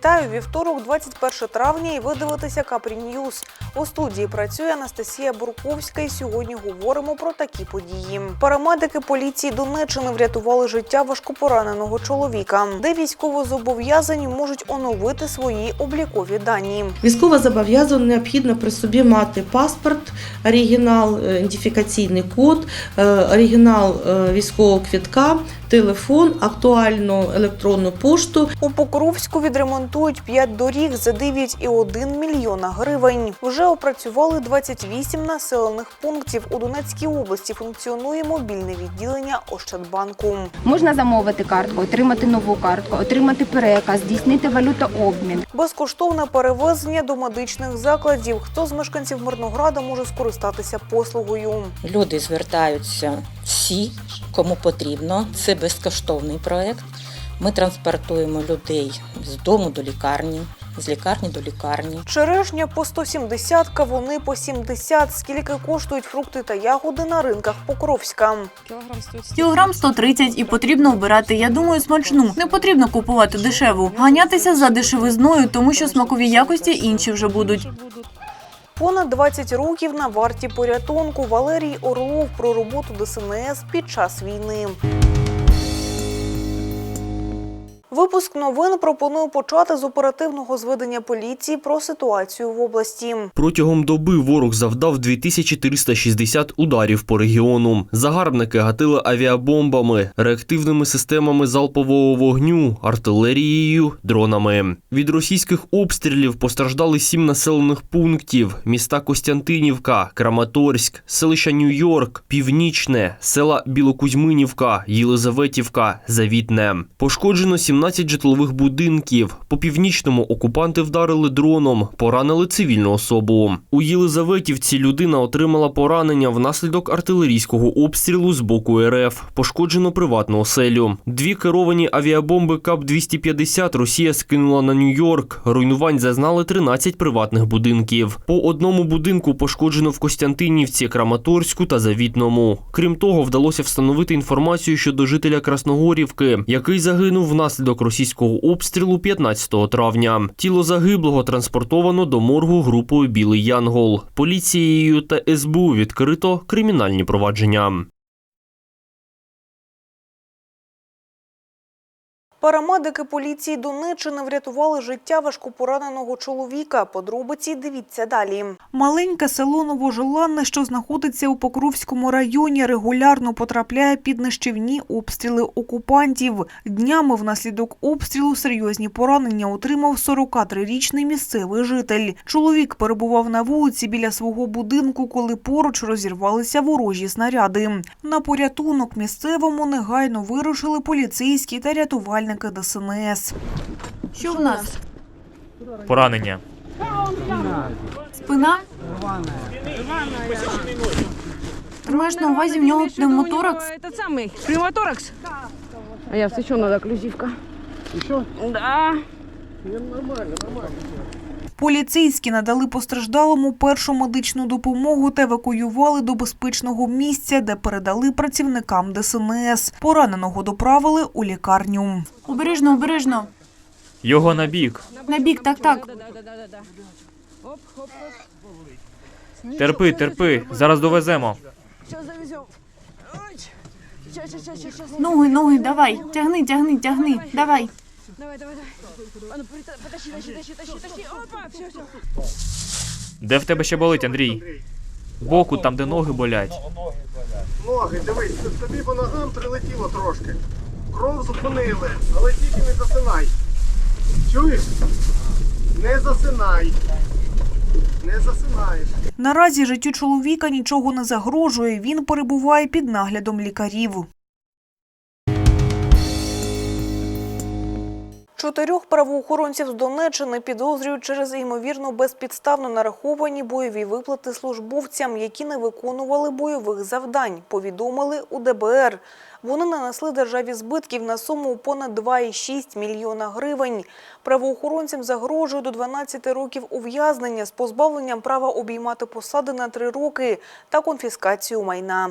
Вітаю вівторок, 21 травня, і ви дивитеся Капрі Ньюз. У студії працює Анастасія Бурковська. І сьогодні говоримо про такі події. Парамедики поліції Донеччини врятували життя важкопораненого чоловіка, де військовозобов'язані можуть оновити свої облікові дані. Військово зобов'язаний необхідно при собі мати паспорт, оригінал, е, ідентифікаційний код, е, оригінал е, військового квітка, телефон, актуальну електронну пошту. У Покровську відремонтують 5 доріг за 9,1 мільйона гривень. Вже опрацювали 28 населених пунктів. У Донецькій області функціонує мобільне відділення Ощадбанку. Можна замовити картку, отримати нову картку, отримати переказ, здійснити валютообмін. Безкоштовне перевезення до медичних закладів. Хто з мешканців Мирнограда може скористатися послугою? Люди звертаються всі, кому потрібно. Це безкоштовний проект. Ми транспортуємо людей з дому до лікарні, з лікарні до лікарні. Черешня по 170, кавуни по 70. Скільки коштують фрукти та ягоди на ринках Покровська? Кілограм 130 і потрібно обирати, я думаю, смачну. Не потрібно купувати дешеву. Ганятися за дешевизною, тому що смакові якості інші вже будуть. Понад 20 років на варті порятунку Валерій Орлов про роботу ДСНС під час війни. Випуск новин пропоную почати з оперативного зведення поліції про ситуацію в області. Протягом доби ворог завдав 2360 ударів по регіону. Загарбники гатили авіабомбами, реактивними системами залпового вогню, артилерією, дронами. Від російських обстрілів постраждали сім населених пунктів: міста Костянтинівка, Краматорськ, селища Нью-Йорк, Північне, села Білокузьминівка, Єлизаветівка, Завітне. Пошкоджено 17 житлових будинків. По північному окупанти вдарили дроном, поранили цивільну особу. У Єлизаветівці людина отримала поранення внаслідок артилерійського обстрілу з боку РФ. Пошкоджено приватну оселю. Дві керовані авіабомби КАП-250 Росія скинула на Нью-Йорк. Руйнувань зазнали 13 приватних будинків. По одному будинку пошкоджено в Костянтинівці, Краматорську та Завітному. Крім того, вдалося встановити інформацію щодо жителя Красногорівки, який загинув внаслідок російського обстрілу 15 травня. Тіло загиблого транспортовано до моргу групою Білий Янгол. Поліцією та СБУ відкрито кримінальні провадження. Парамедики поліції Донеччини врятували життя важкопораненого чоловіка. Подробиці дивіться далі. Маленьке село Новожеланне, що знаходиться у Покровському районі, регулярно потрапляє під нищівні обстріли окупантів. Днями внаслідок обстрілу серйозні поранення отримав 43-річний місцевий житель. Чоловік перебував на вулиці біля свого будинку, коли поруч розірвалися ворожі снаряди. На порятунок місцевому негайно вирушили поліцейські та рятувальники ДСНС. Що в нас? Поранення. Спина? Ти маєш на увазі в нього пневмоторакс? Этот самый, пневмоторакс. А я все что надо, окклюзивка. Еще? Да. Поліцейські надали постраждалому першу медичну допомогу та евакуювали до безпечного місця, де передали працівникам ДСНС. Пораненого доправили у лікарню. Обережно, обережно. Його на бік. На бік, так, так. Терпи, терпи. Зараз довеземо. Ноги, ноги, давай. Тягни, тягни, тягни. Давай. Давай, давай, давай. А ну, потащи, тащи, тащи, тащи, тащи. Опа, все, все. Де в тебе ще болить, Андрій? Боку, там, де ноги болять. Ноги, дивись, тобі по ногам прилетіло трошки. Кров зупинили, але тільки не засинай. Чуєш? Не засинай. Не засинаєш. Наразі життю чоловіка нічого не загрожує. Він перебуває під наглядом лікарів. Чотирьох правоохоронців з Донеччини підозрюють через ймовірно безпідставно нараховані бойові виплати службовцям, які не виконували бойових завдань, повідомили у ДБР. Вони нанесли державі збитків на суму понад 2,6 мільйона гривень. Правоохоронцям загрожує до 12 років ув'язнення з позбавленням права обіймати посади на 3 роки та конфіскацію майна.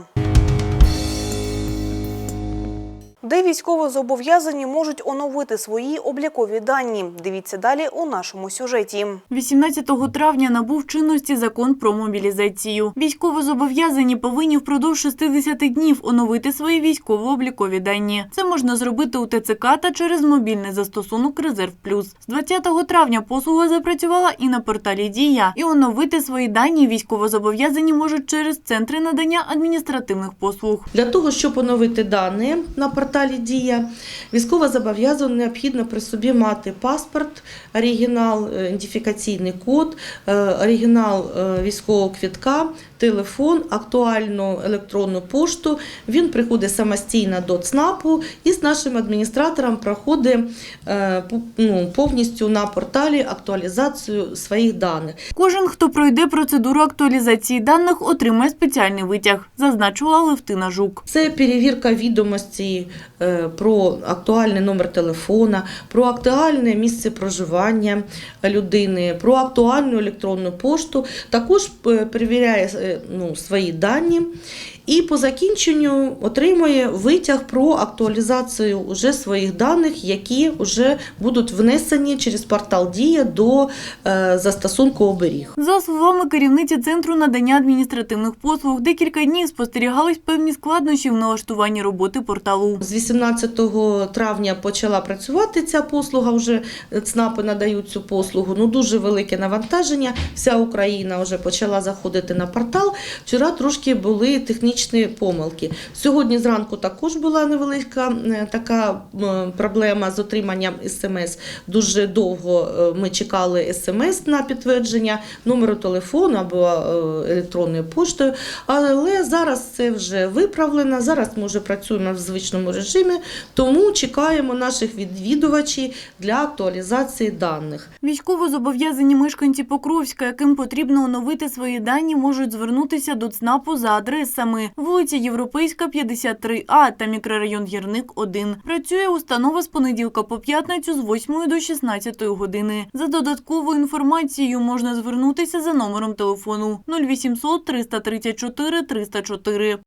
Де військовозобов'язані можуть оновити свої облікові дані. Дивіться далі у нашому сюжеті. 18 травня набув чинності закон про мобілізацію. Військовозобов'язані повинні впродовж 60 днів оновити свої військово-облікові дані. Це можна зробити у ТЦК та через мобільний застосунок Резерв Плюс. З 20 травня послуга запрацювала і на порталі Дія. І оновити свої дані військовозобов'язані можуть через центри надання адміністративних послуг. Для того, щоб оновити дані на порталі Дія, військовозобов'язаним необхідно при собі мати паспорт, оригінал, е, ідентифікаційний код, е, оригінал е, військового квітка, телефон, актуальну електронну пошту. Він приходить самостійно до ЦНАПу і з нашим адміністратором проходить е, ну, повністю на порталі актуалізацію своїх даних. Кожен, хто пройде процедуру актуалізації даних, отримає спеціальний витяг, зазначила Левтина Жук. Це перевірка відомостей е, про актуальний номер телефона, про актуальне місце проживання людини, про актуальну електронну пошту. Також е, перевіряє ну, свої дані і по закінченню отримує витяг про актуалізацію уже своїх даних, які вже будуть внесені через портал Дія до е, застосунку оберіг. За словами керівниці центру надання адміністративних послуг, декілька днів спостерігались певні складнощі в налаштуванні роботи порталу. З 18 травня почала працювати ця послуга. Вже ЦНАПи надають цю послугу. Ну дуже велике навантаження. Вся Україна вже почала заходити на портал. Вчора трошки були технічні помилки. Сьогодні зранку також була невелика е, така проблема з отриманням смс. Дуже довго е, ми чекали смс на підтвердження номеру телефону або е, електронною поштою. Але зараз це вже виправлено. Зараз ми вже працюємо в звичному режимі, тому чекаємо наших відвідувачів для актуалізації даних. Військовозобов'язані мешканці Покровська, яким потрібно оновити свої дані, можуть звернутися до ЦНАПу за адресами вулиця Європейська, 53А та мікрорайон Ярник 1. Працює установа з понеділка по п'ятницю з 8 до 16 години. За додатковою інформацією можна звернутися за номером телефону 0800 334 304.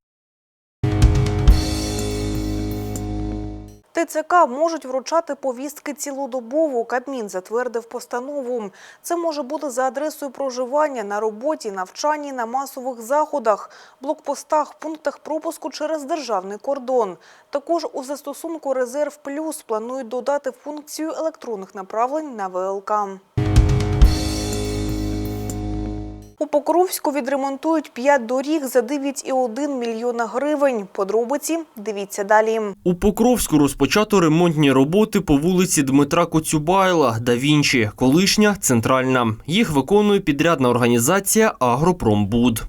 ТЦК можуть вручати повістки цілодобово. Кабмін затвердив постанову. Це може бути за адресою проживання, на роботі, навчанні, на масових заходах, блокпостах, пунктах пропуску через державний кордон. Також у застосунку «Резерв Плюс» планують додати функцію електронних направлень на ВЛК. У Покровську відремонтують 5 доріг за 9,1 мільйона гривень. Подробиці дивіться далі. У Покровську розпочато ремонтні роботи по вулиці Дмитра Коцюбайла, да Вінчі, колишня центральна. Їх виконує підрядна організація Агропромбуд.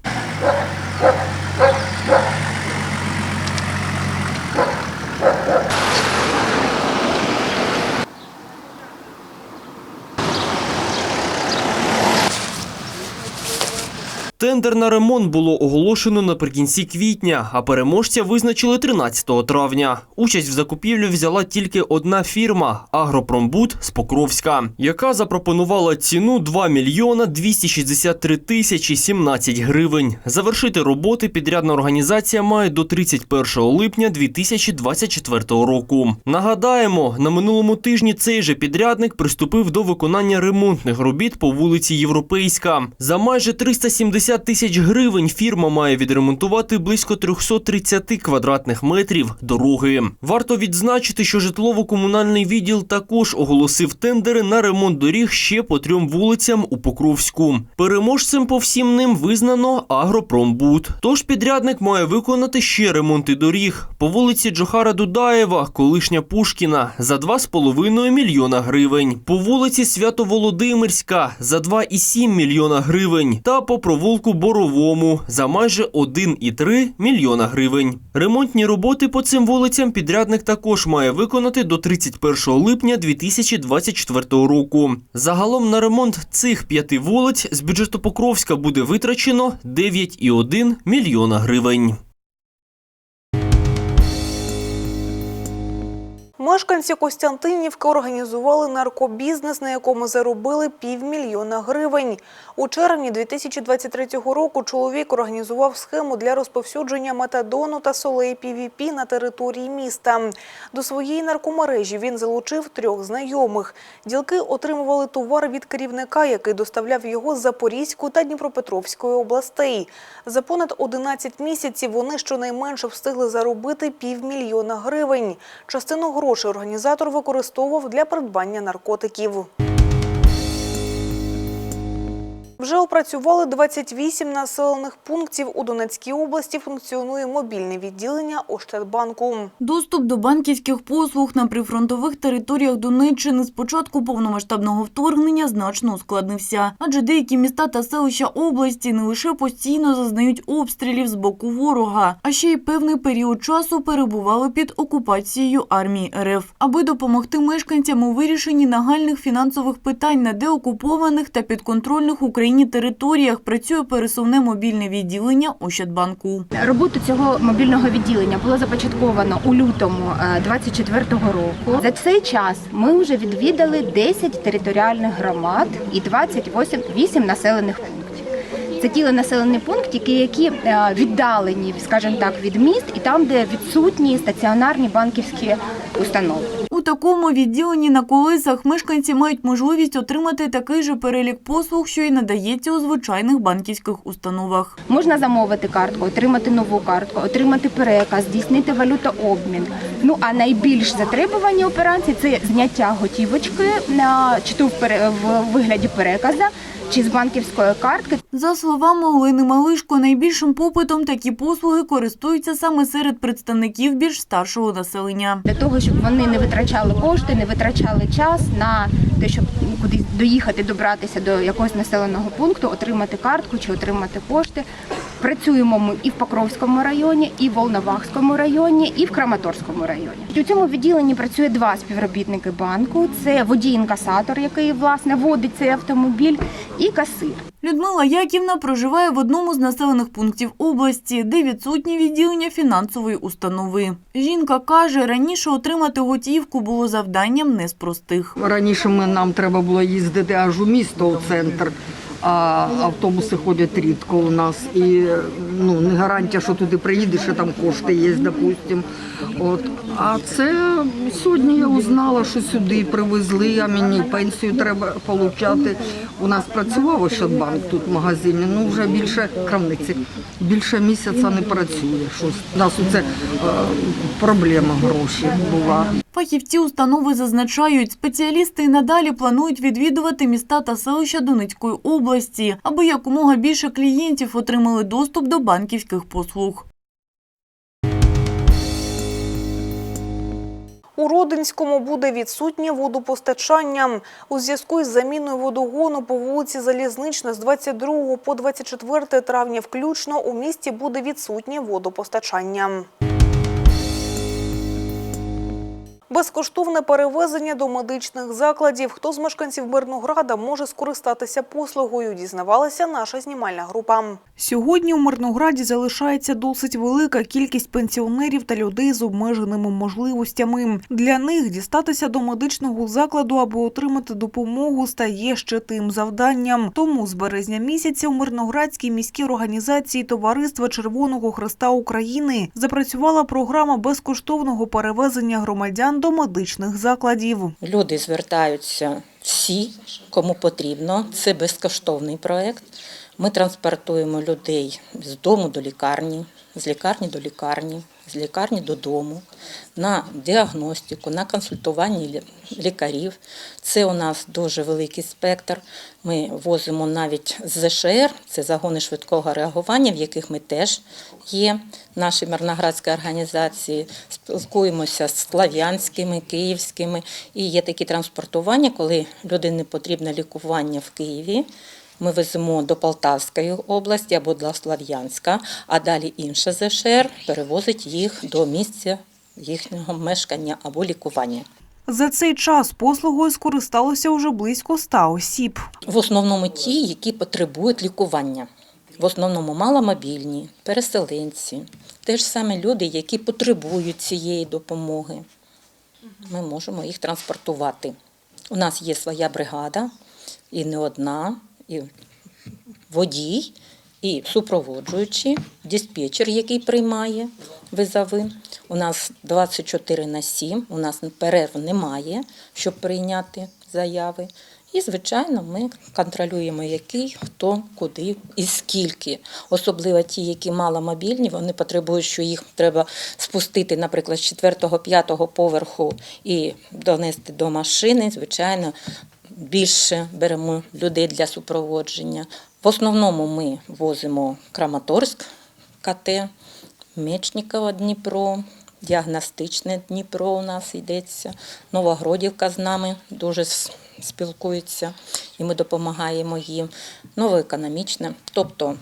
Тендер на ремонт було оголошено наприкінці квітня, а переможця визначили 13 травня. Участь в закупівлі взяла тільки одна фірма Агропромбуд з Покровська, яка запропонувала ціну 2 мільйона 263 тисячі 17 гривень. Завершити роботи підрядна організація має до 31 липня 2024 року. Нагадаємо, на минулому тижні цей же підрядник приступив до виконання ремонтних робіт по вулиці Європейська. За майже 370 тисяч гривень фірма має відремонтувати близько 330 квадратних метрів дороги. Варто відзначити, що житлово-комунальний відділ також оголосив тендери на ремонт доріг ще по трьом вулицям у Покровську. Переможцем по всім ним визнано Агропромбуд. Тож підрядник має виконати ще ремонти доріг по вулиці Джохара Дудаєва, колишня Пушкіна, за 2,5 мільйона гривень, по вулиці Свято-Володимирська за 2,7 мільйона гривень та по провулку Боровому за майже 1,3 мільйона гривень. Ремонтні роботи по цим вулицям підрядник також має виконати до 31 липня 2024 року. Загалом на ремонт цих п'яти вулиць з бюджету Покровська буде витрачено 9,1 мільйона гривень. Мешканці Костянтинівки організували наркобізнес, на якому заробили півмільйона гривень. У червні 2023 року чоловік організував схему для розповсюдження метадону та солей PVP на території міста. До своєї наркомережі він залучив трьох знайомих. Ділки отримували товар від керівника, який доставляв його з Запорізької та Дніпропетровської областей. За понад 11 місяців вони щонайменше встигли заробити півмільйона гривень. Частину грошей організатор використовував для придбання наркотиків. Вже опрацювали 28 населених пунктів у Донецькій області. Функціонує мобільне відділення Ощадбанку. Доступ до банківських послуг на прифронтових територіях Донеччини з початку повномасштабного вторгнення значно ускладнився. Адже деякі міста та селища області не лише постійно зазнають обстрілів з боку ворога, а ще й певний період часу перебували під окупацією армії РФ. Аби допомогти мешканцям у вирішенні нагальних фінансових питань на деокупованих та підконтрольних Україні територіях, працює пересувне мобільне відділення Ощадбанку. Роботу цього мобільного відділення було започатковано у лютому 24-го року. За цей час ми вже відвідали 10 територіальних громад і 28 8 населених пунктів. Це ті населені пункти, які е, віддалені, скажімо так, від міст, і там, де відсутні стаціонарні банківські установи. У такому відділенні на колесах мешканці мають можливість отримати такий же перелік послуг, що й надається у звичайних банківських установах. Можна замовити картку, отримати нову картку, отримати переказ, здійснити валютообмін. Ну а найбільш затребувані операції це зняття готівочки на чи то в вигляді переказа, чи з банківської картки. За словами Олени Малишко, найбільшим попитом такі послуги користуються саме серед представників більш старшого населення. Для того, щоб вони не витрачали кошти, не витрачали час на те, щоб кудись доїхати, добратися до якогось населеного пункту, отримати картку чи отримати кошти. Працюємо ми і в Покровському районі, і в Волновахському районі, і в Краматорському районі. У цьому відділенні працює два співробітники банку: це водій-інкасатор, який власне водить цей автомобіль, і касир. Людмила Яківна проживає в одному з населених пунктів області, де відсутнє відділення фінансової установи. Жінка каже, раніше отримати готівку було завданням не з простих. Раніше ми, нам треба було їздити аж у місто, у центр, а автобуси ходять рідко у нас. І ну, не гарантія, що туди приїдеш, що там кошти є, допустим. От. А це сьогодні я узнала, що сюди привезли, а мені пенсію треба отримати. У нас працював Ощадбанк тут в магазині, ну вже більше крамниці, більше місяця не працює. Щось. У нас оце е, проблема гроші була. Фахівці установи зазначають, спеціалісти надалі планують відвідувати міста та селища Донецької області, аби якомога більше клієнтів отримали доступ до банківських послуг. У Родинському буде відсутнє водопостачання. У зв'язку із заміною водогону по вулиці Залізнична з 22 по 24 травня включно у місті буде відсутнє водопостачання. Безкоштовне перевезення до медичних закладів. Хто з мешканців Мирнограда може скористатися послугою, дізнавалася наша знімальна група. Сьогодні у Мирнограді залишається досить велика кількість пенсіонерів та людей з обмеженими можливостями. Для них дістатися до медичного закладу, аби отримати допомогу, стає ще тим завданням. Тому з березня місяця у Мирноградській міській організації Товариства Червоного Христа України запрацювала програма безкоштовного перевезення громадян до медичних закладів. Люди звертаються всі, кому потрібно. Це безкоштовний проект. Ми транспортуємо людей з дому до лікарні, з лікарні до лікарні, з лікарні додому, на діагностику, на консультування лікарів. Це у нас дуже великий спектр. Ми возимо навіть з ЗШР, це загони швидкого реагування, в яких ми теж є, наші мирноградські організації. Спілкуємося з слав'янськими, київськими. І є такі транспортування, коли людині потрібне лікування в Києві. Ми веземо до Полтавської області або до Слав'янська, а далі інша ЗШР перевозить їх до місця їхнього мешкання або лікування. За цей час послугою скористалося вже близько 100 осіб. В основному ті, які потребують лікування. В основному маломобільні, переселенці, те ж саме люди, які потребують цієї допомоги. ми можемо їх транспортувати. У нас є своя бригада, і не одна, і водій, і супроводжуючий, диспетчер, який приймає визови. У нас 24 на 7, у нас перерв немає, щоб прийняти заяви. І, звичайно, ми контролюємо, який, хто, куди і скільки. Особливо ті, які маломобільні, вони потребують, що їх треба спустити, наприклад, з 4-5 поверху і донести до машини. Звичайно, більше беремо людей для супроводження. В основному ми возимо Краматорськ, КТ, Мечникова, Дніпро, діагностичне Дніпро у нас йдеться, Новогродівка з нами дуже спілкується, і ми допомагаємо їм. Новоекономічне. Тобто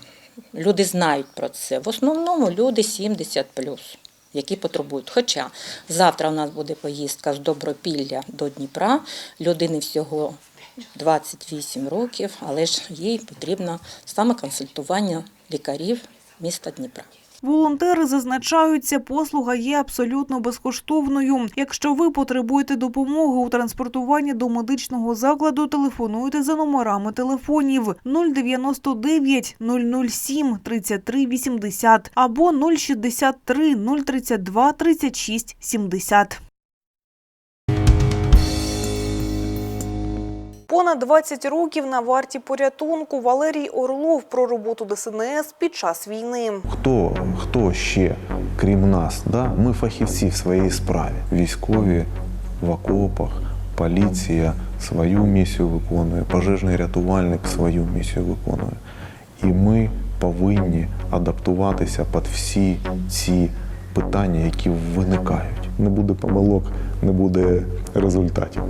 люди знають про це. В основному люди 70 які потребують. Хоча завтра у нас буде поїздка з Добропілля до Дніпра, людини всього 28 років, але ж їй потрібно саме консультування лікарів міста Дніпра. Волонтери зазначають, ця послуга є абсолютно безкоштовною. Якщо ви потребуєте допомоги у транспортуванні до медичного закладу, телефонуйте за номерами телефонів 099 007 33 80 або 063 032 36 70. Понад 20 років на варті порятунку Валерій Орлов про роботу ДСНС під час війни. Хто, хто ще, крім нас? Да? Ми фахівці в своїй справі. Військові в окопах, поліція свою місію виконує, пожежний рятувальник свою місію виконує. І ми повинні адаптуватися під всі ці питання, які виникають. Не буде помилок, не буде результатів.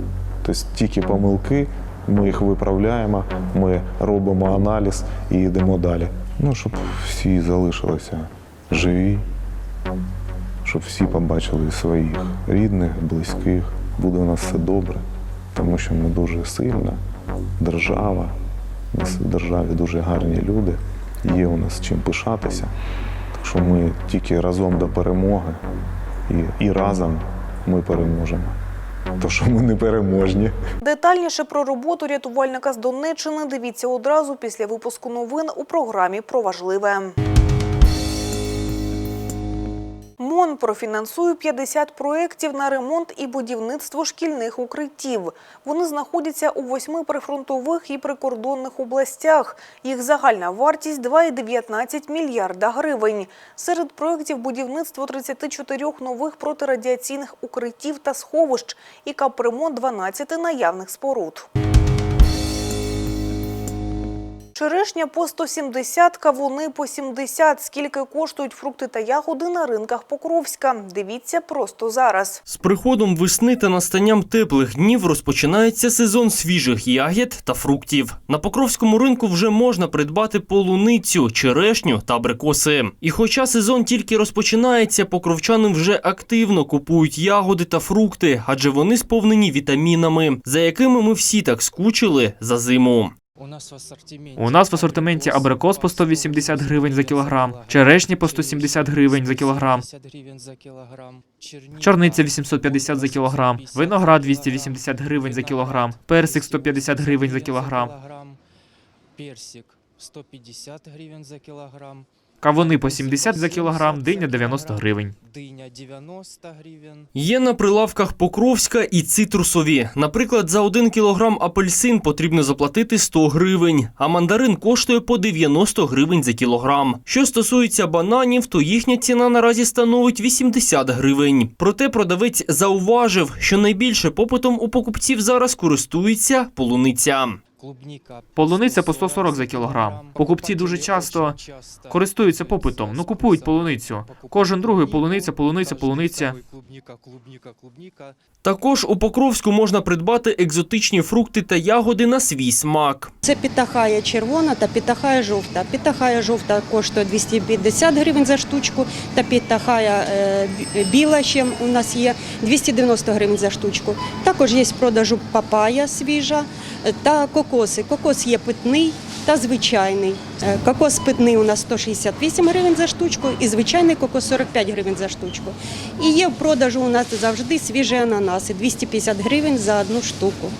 Тобто тільки помилки, ми їх виправляємо, ми робимо аналіз і йдемо далі. Ну, щоб всі залишилися живі, щоб всі побачили своїх рідних, близьких. Буде у нас все добре, тому що ми дуже сильна держава. У нас в державі дуже гарні люди, є у нас чим пишатися. Так що ми тільки разом до перемоги і, і разом ми переможемо. То що ми не переможні. Детальніше про роботу рятувальника з Донеччини дивіться одразу після випуску новин у програмі про важливе. МОН профінансує 50 проєктів на ремонт і будівництво шкільних укриттів. Вони знаходяться у восьми прифронтових і прикордонних областях. Їх загальна вартість 2,19 мільярда гривень. Серед проєктів будівництво 34 нових протирадіаційних укриттів та сховищ і капремонт 12 наявних споруд. Черешня по 170, кавуни по 70. Скільки коштують фрукти та ягоди на ринках Покровська? Дивіться просто зараз. З приходом весни та настанням теплих днів розпочинається сезон свіжих ягід та фруктів. На Покровському ринку вже можна придбати полуницю, черешню та абрикоси. І хоча сезон тільки розпочинається, покровчани вже активно купують ягоди та фрукти, адже вони сповнені вітамінами, за якими ми всі так скучили за зиму. У нас в асортименті абрикос по 180 гривень за кілограм, черешні по 170 гривень за кілограм, 150 гривень за кілограм, черніка чорниця 850 за кілограм, виноград 280 гривень за кілограм, персик 150 гривень за кілограм, персик 150 гривень за кілограм, кавуни по 70 за кілограм, диня 90 гривень. диня 90 гривень, Є на прилавках Покровська і цитрусові. Наприклад, за 1 кілограм апельсин потрібно заплатити 100 гривень, а мандарин коштує по 90 гривень за кілограм. Що стосується бананів, то їхня ціна наразі становить 80 гривень. Проте продавець зауважив, що найбільше попитом у покупців зараз користується полуниця. Полуниця по 140 за кілограм. Покупці дуже часто Користуються попитом, ну купують полуницю. Кожен другий полуниця, полуниця, полуниця. Клубніка, клубніка, клубніка. Також у Покровську можна придбати екзотичні фрукти та ягоди на свій смак. Це пітахая червона та пітахая жовта. Пітахая жовта коштує 250 гривень за штучку, та пітахая е, біла ще у нас є 290 гривень за штучку. Також є в продажу папая свіжа та кокоси. Кокос є питний та звичайний. Е, Кокос питний у нас 168 гривень за штучку і звичайний кокос 45 гривень за штучку. І є в продажу у нас завжди свіжі ананаси 250 гривень за одну штуку.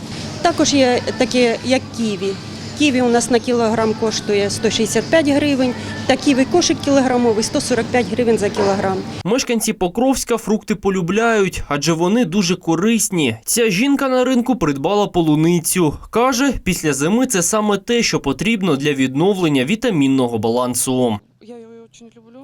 Також є такі, як ківі. Ківі у нас на кілограм коштує 165 гривень, та ківі кошик кілограмовий 145 гривень за кілограм. Мешканці Покровська фрукти полюбляють, адже вони дуже корисні. Ця жінка на ринку придбала полуницю. Каже, після зими це саме те, що потрібно для відновлення вітамінного балансу. Я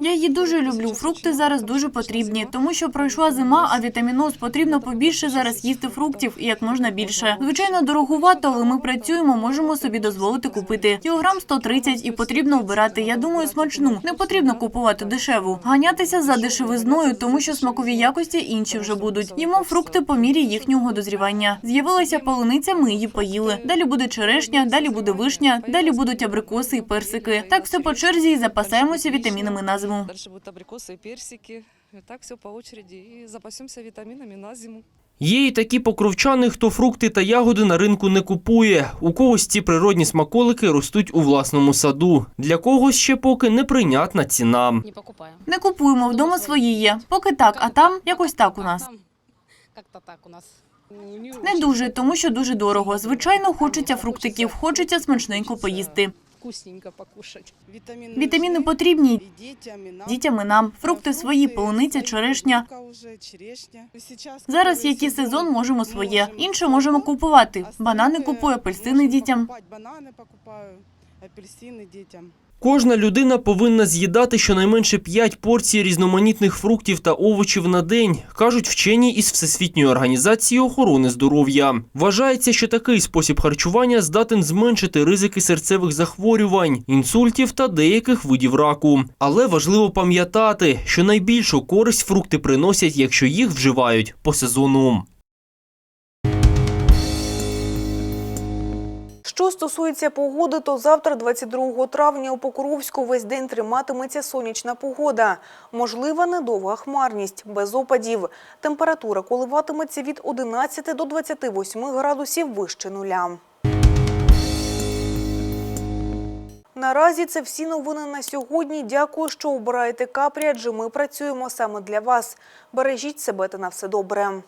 її дуже люблю. Фрукти зараз дуже потрібні, тому що пройшла зима, а вітаміноз потрібно побільше зараз їсти фруктів і як можна більше. Звичайно, дороговато, але ми працюємо, можемо собі дозволити купити. Кілограм 130 і потрібно обирати. Я думаю, смачну. Не потрібно купувати дешеву. Ганятися за дешевизною, тому що смакові якості інші вже будуть. Їмо фрукти по мірі їхнього дозрівання. З'явилася полуниця, ми її поїли. Далі буде черешня, далі буде вишня, далі будуть абрикоси і персики. Так все по черзі і запасаємося вітамінами на зиму. Дальше будут абрикосы и персики. Так все по очереди. И запасемся витаминами на зиму. Є і такі покровчани, хто фрукти та ягоди на ринку не купує. У когось ці природні смаколики ростуть у власному саду. Для когось ще поки неприйнятна ціна. Не покупаем. Не купуємо вдома свої є. Поки так, а там якось так у нас. Как-то так у нас. Не дуже, тому що дуже дорого. Звичайно, хочеться фруктиків, хочеться смачненько поїсти. Вкусненько покушать. Вітаміни потрібні дітям і нам. Фрукти свої, полуниця, черешня. Зараз який сезон можемо своє. Інше можемо купувати. Банани купую, апельсини дітям. Банани покупаю, апельсини дітям. Кожна людина повинна з'їдати щонайменше 5 порцій різноманітних фруктів та овочів на день, кажуть вчені із Всесвітньої організації охорони здоров'я. Вважається, що такий спосіб харчування здатен зменшити ризики серцевих захворювань, інсультів та деяких видів раку. Але важливо пам'ятати, що найбільшу користь фрукти приносять, якщо їх вживають по сезону. Що стосується погоди, то завтра, 22 травня, у Покровську весь день триматиметься сонячна погода. Можлива недовга хмарність, без опадів. Температура коливатиметься від 11 до 28 градусів вище нуля. Наразі це всі новини на сьогодні. Дякую, що обираєте капрі, адже ми працюємо саме для вас. Бережіть себе та на все добре.